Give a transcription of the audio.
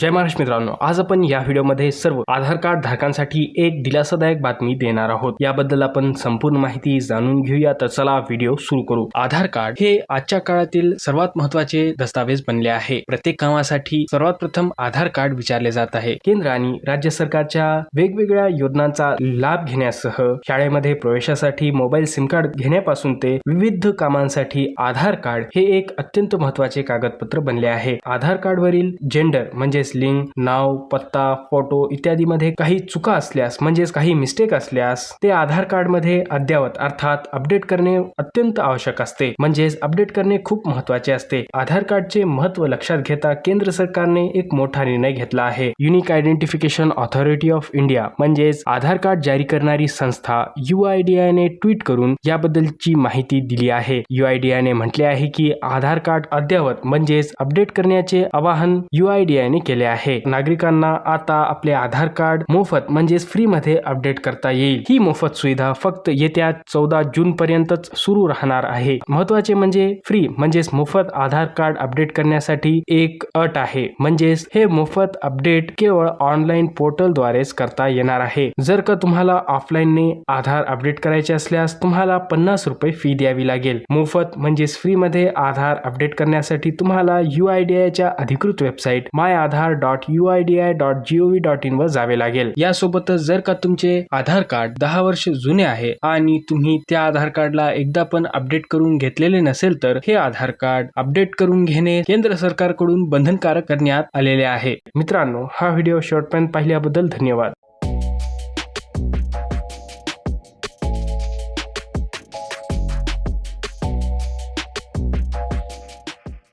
जय महाराष्ट्र मित्रांनो आज आपण या व्हिडिओमध्ये सर्व आधार कार्ड धारकांसाठी एक दिलासादायक बातमी देणार आहोत. याबद्दल आपण संपूर्ण माहिती जाणून घेऊया. तर चला व्हिडिओ सुरू करू. आधार कार्ड हे आजच्या काळातील सर्वात महत्त्वाचे दस्तावेज बनले आहे. प्रत्येक कामासाठी सर्वात प्रथम आधार कार्ड विचारले जात आहे. केंद्र आणि राज्य सरकारच्या वेगवेगळ्या योजनांचा लाभ घेण्यासह शाळेमध्ये प्रवेशासाठी मोबाईल सिम कार्ड घेण्यापासून ते विविध कामांसाठी आधार कार्ड हे एक अत्यंत महत्त्वाचे कागदपत्र बनले आहे. आधार कार्ड वरील जेंडर म्हणजे ॲड्रेस लिंक नाव पत्ता फोटो इत्यादी मध्ये काही चुका असल्यास म्हणजेच काही मिस्टेक असल्यास ते आधार कार्डमध्ये अद्ययावत अर्थात अपडेट करणे अत्यंत आवश्यक असते. म्हणजेच अपडेट करणे खूप महत्त्वाचे असते. आधार कार्डचे महत्त्व लक्षात घेता केंद्र सरकारने एक मोठा निर्णय घेतला आहे. Unique identification authority of India म्हणजेच आधार कार्ड जारी करणारी संस्था UIDAI ने ट्विट करून याबद्दलची माहिती दिली आहे. UIDAI ने म्हटले आहे की आधार कार्ड अद्ययावत म्हणजेच अपडेट करण्याचे आवाहन UIDAI ने केले आहे. नागरिकांना आता आपले आधार कार्ड मोफत म्हणजेच फ्री मध्ये अपडेट करता येईल. ही मोफत सुविधा फक्त येत्या चौदा जून पर्यंतच सुरू राहणार आहे. महत्त्वाचे म्हणजे फ्री म्हणजेच मोफत आधार कार्ड अपडेट करण्यासाठी एक अट आहे. म्हणजेच हे मोफत अपडेट केवळ ऑनलाईन पोर्टल द्वारेच करता येणार आहे. जर का तुम्हाला ऑफलाईनने आधार अपडेट करायचे असल्यास तुम्हाला पन्नास रुपये फी द्यावी लागेल. मोफत म्हणजेच फ्री मध्ये आधार अपडेट करण्यासाठी तुम्हाला UIDAI च्या अधिकृत website my Aadhaar dot U I D A I dot G O V dot in जावे लागेल. यासोबतच जर का तुमचे आधार कार्ड दहा वर्ष जुने आहे आणि तुम्ही त्या आधार कार्डला एकदा पण अपडेट करून घेतलेले नसेल तर हे आधार कार्ड अपडेट करून घेणे केंद्र सरकारकडून बंधनकारक करण्यात आलेले आहे. मित्रांनो हा व्हिडिओ शेवटपर्यंत पाहिल्याबद्दल धन्यवाद.